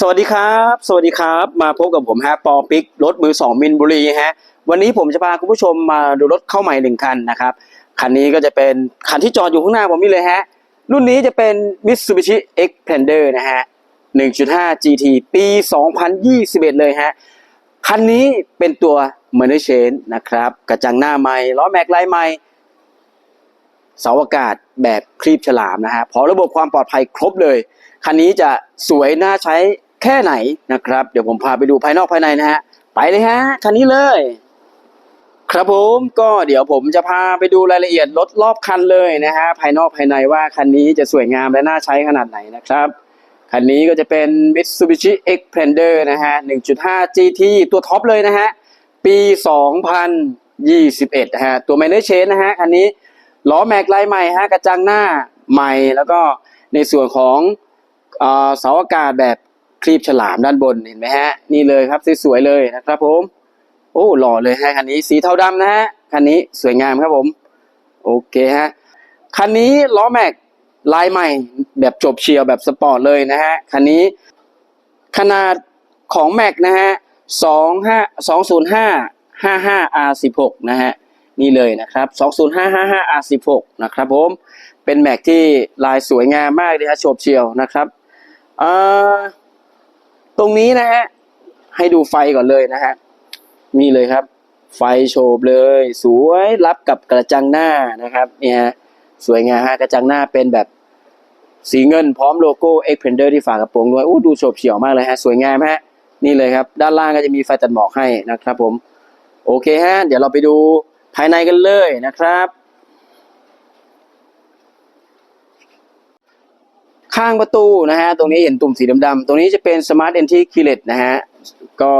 สวัสดีครับ สวัสดีครับ มาพบกับผมฮะปอปิกรถมือสองมินบุรีฮะวันนี้ผมจะพาคุณผู้ชมมาดูรถเข้าใหม่หนึ่งคันนะครับคันนี้ก็จะเป็นคันที่จอดอยู่ข้างหน้าผมนี่เลยฮะรุ่นนี้จะเป็น Mitsubishi Xpander นะฮะ 1.5 GT ปี 2021 เลยฮะคันนี้เป็นตัว m e r c h a n นะครับกระจังหน้าใหม่ล้อแม็กไลท์ใหม่เสาอากาศแบบครีบฉลามนะฮะพร้อมระบบความปลอดภัยครบเลย คันนี้จะสวยน่าใช้ แค่ไหนนะครับ เดี๋ยวผมพาไปดูภายนอกภายในนะฮะ ไปเลยฮะคันนี้เลย ครับผมก็เดี๋ยวผมจะพาไปดูรายละเอียดรถรอบคันเลยนะฮะภายนอกภายในว่าคันนี้จะสวยงามและน่าใช้ขนาดไหนนะครับคันนี้ก็จะเป็น Mitsubishi Xpander นะฮะ 1.5 GT ตัวท็อปเลยนะฮะ ปี 2021นะฮะ ตัว m a n e r Chain นะฮะ คันนี้ล้อแม็กไลใหม่ฮะ กระจังหน้าใหม่ แล้วก็ในส่วนของเอ่อเสาอากาศแบบ คลีบฉลามด้านบนเห็นไหมฮะ นี่เลยครับสวยๆเลยนะครับผม โอ้หล่อเลยฮะคันนี้สีเทาดำนะฮะคันนี้สวยงามครับผม โอเคฮะคันนี้ล้อแม็กลายใหม่แบบจบเฉียวแบบสปอร์ตเลยนะฮะคันนี้ขนาดของแม็กนะฮะสองห้าสองศูนย์ห้าห้าห้า R สิบหกนะฮะนี่เลยนะครับ20555 R16 นะครับผมเป็นแม็กที่ลายสวยงามมากเลยฮะโฉบเฉียวนะครับอ่า รงนี้นะฮะ ให้ดูไฟก่อนเลยนะฮะ นี่เลยครับ ไฟโฉบเลย สวยรับกับกระจังหน้านะครับ เนี่ยฮะสวยงามฮะกระจังหน้าเป็นแบบสีเงินพร้อมโลโก้ x p e n d e r ที่ฝากระโปรงด้วยอู้ดูโฉบเฉียวมากเลยฮะ สวยงามฮะ นี่เลยครับ ด้านล่างก็จะมีไฟตัดหมอกให้นะครับผม โอเคฮะ เดี๋ยวเราไปดูภายในกันเลยนะครับ ข้างประตูนะฮะตรงนี้เห็นตุ่มสีดำๆตรงนี้จะเป็น Smart Entry Keyless นะฮะก็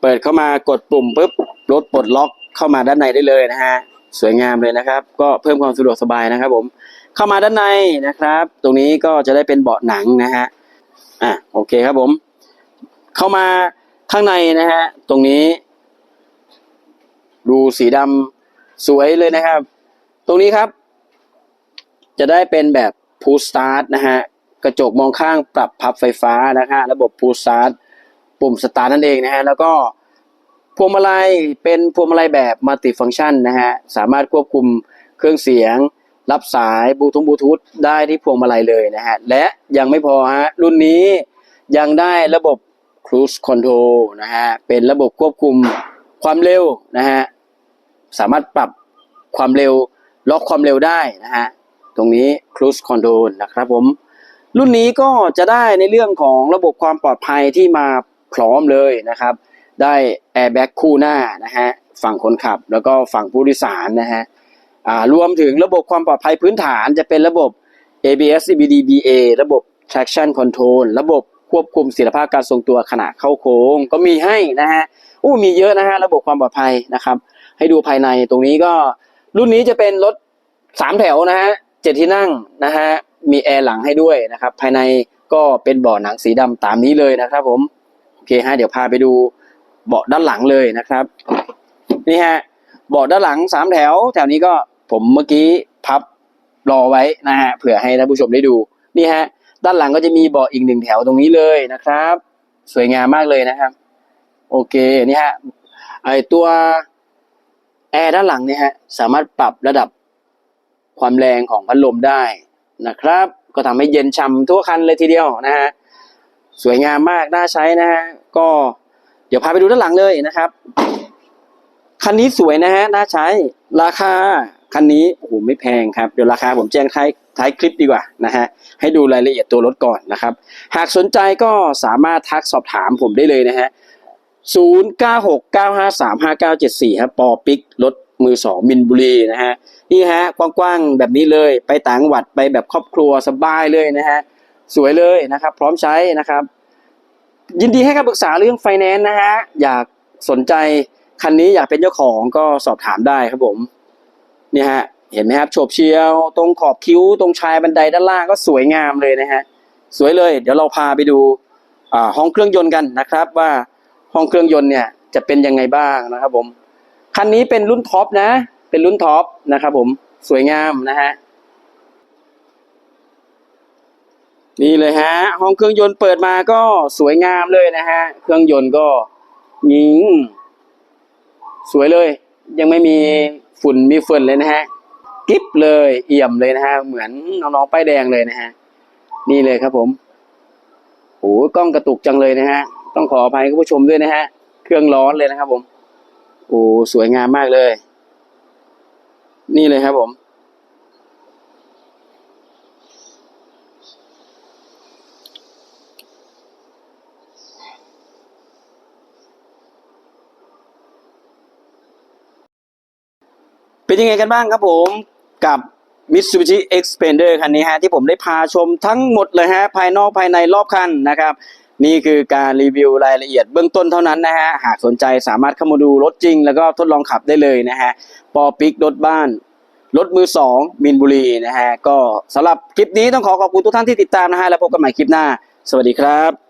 เปิดเข้ามากดปุ่มปุ๊บรถปลดล็อกเข้ามาด้านในได้เลยนะฮะสวยงามเลยนะครับ ก็เพิ่มความสะดวกสบายนะครับผมเข้ามาด้านในนะครับ ตรงนี้ก็จะได้เป็นเบาะหนังนะฮะอะโอเคครับผม เข้ามาข้างในนะฮะตรงนี้ ดูสีดำสวยเลยนะครับ ตรงนี้ครับ จะได้เป็นแบบ push start นะฮะ กระจกมองข้างปรับพับไฟฟ้านะฮะระบบ push start ปุ่ม start นั่นเองนะฮะแล้วก็พวงมาลัยเป็นพวงมาลัยแบบ multi function นะฮะสามารถควบคุมเครื่องเสียง รับสายบลูทูธบลูทูธได้ที่พวงมาลัยเลยนะฮะและยังไม่พอฮะรุ่นนี้ยังได้ระบบ cruise control นะฮะเป็นระบบควบคุมความเร็วนะฮะสามารถปรับความเร็วล็อกความเร็วได้นะฮะตรงนี้ cruise control นะครับผม รุ่นนี้ก็จะได้ในเรื่องของระบบความปลอดภัยที่มาพร้อมเลยนะครับ ได้ airbag คู่หน้านะฮะฝั่งคนขับแล้วก็ฝั่งผู้โดยสารนะฮะอ่ารวมถึงระบบความปลอดภัยพื้นฐานจะเป็นระบบ ABS CBD BA ระบบ traction control ระบบควบคุมเสถียรภาพการทรงตัวขณะเข้าโค้ง ก็มีให้นะฮะอู้มีเยอะนะฮะระบบความปลอดภัยนะครับ ให้ดูภายในตรงนี้ก็รุ่นนี้จะเป็นรถสามแถวนะฮะเจ็ดที่นั่งนะฮะ มีแอร์หลังให้ด้วยนะครับ ภายในก็เป็นเบาะหนังสีดำตามนี้เลยนะครับ ผมโอเคฮะเดี๋ยวพาไปดูเบาะด้านหลังเลยนะครับ นี่ฮะเบาะด้านหลังสามแถว แถวนี้ก็ผมเมื่อกี้พับรอไว้นะฮะเผื่อให้ท่านผู้ชมได้ดูนี่ฮะด้านหลังก็จะมีเบาะอีกหนึ่งแถวตรงนี้เลยนะครับ สวยงามมากเลยนะครับ โอเคนี่ฮะไอตัวแอร์ด้านหลังเนี่ยฮะสามารถปรับระดับความแรงของพัดลมได้ นะครับ ก็ทำให้เย็นฉ่ำทั่วคันเลยทีเดียวนะฮะสวยงามมากน่าใช้นะฮะก็เดี๋ยวพาไปดูด้านหลังเลยนะครับ คันนี้สวยนะฮะน่าใช้ราคาคันนี้โอ้โหไม่แพงครับเดี๋ยวราคาผมแจ้งท้ายท้ายคลิปดีกว่านะฮะให้ดูรายละเอียดตัวรถก่อนนะครับ หากสนใจก็สามารถทักสอบถามผมได้เลยนะฮะ0 9 6 9 5 3 5 9 7 4ครับปอปิกรถ มือสองมินบุรีนะฮะนี่ฮะกว้างๆแบบนี้เลยไปต่างจังหวัดไปแบบครอบครัวสบายเลยนะฮะสวยเลยนะครับ พร้อมใช้นะครับ ยินดีให้คำปรึกษาเรื่องไฟแนนซ์นะฮะอยากสนใจคันนี้อยากเป็นเจ้าของก็สอบถามได้ครับผมเนี่ยฮะเห็นไหมครับโฉบเฉียว ตรงขอบคิ้ว ตรงชายบันไดด้านล่างก็สวยงามเลยนะฮะสวยเลย เดี๋ยวเราพาไปดูห้องเครื่องยนต์กันนะครับ ว่าห้องเครื่องยนต์เนี่ยจะเป็นยังไงบ้างนะครับผม คันนี้เป็นรุ่นท็อปนะ เป็นรุ่นท็อปนะครับผมสวยงามนะฮะนี่เลยฮะ ห้องเครื่องยนต์เปิดมาก็สวยงามเลยนะฮะ เครื่องยนต์ก็ยิง สวยเลย ยังไม่มีฝุ่นมีเฟินเลยนะฮะ กิ๊บเลยเอี่ยมเลยนะฮะ เหมือนน้องๆป้ายแดงเลยนะฮะ นี่เลยครับผมโอ้กล้องกระตุกจังเลยนะฮะ ต้องขออภัยคุณผู้ชมด้วยนะฮะ เครื่องร้อนเลยนะครับผม โอ้สวยงามมากเลย นี่เลยครับผม เป็นยังไงกันบ้างครับผมกับ Mitsubishi Xpander คันนี้ฮะที่ผมได้พาชมทั้งหมดเลยฮะภายนอกภายในรอบคันนะครับ นี่คือการรีวิวรายละเอียดเบื้องต้นเท่านั้นนะฮะ หากสนใจสามารถเข้ามาดูรถจริง แล้วก็ทดลองขับได้เลยนะฮะ ปอปิกรถบ้าน รถมือสองมินบุรีนะฮะ ก็สำหรับคลิปนี้ต้องขอขอบคุณทุกท่านที่ติดตามนะฮะ แล้วพบกันใหม่คลิปหน้า สวัสดีครับ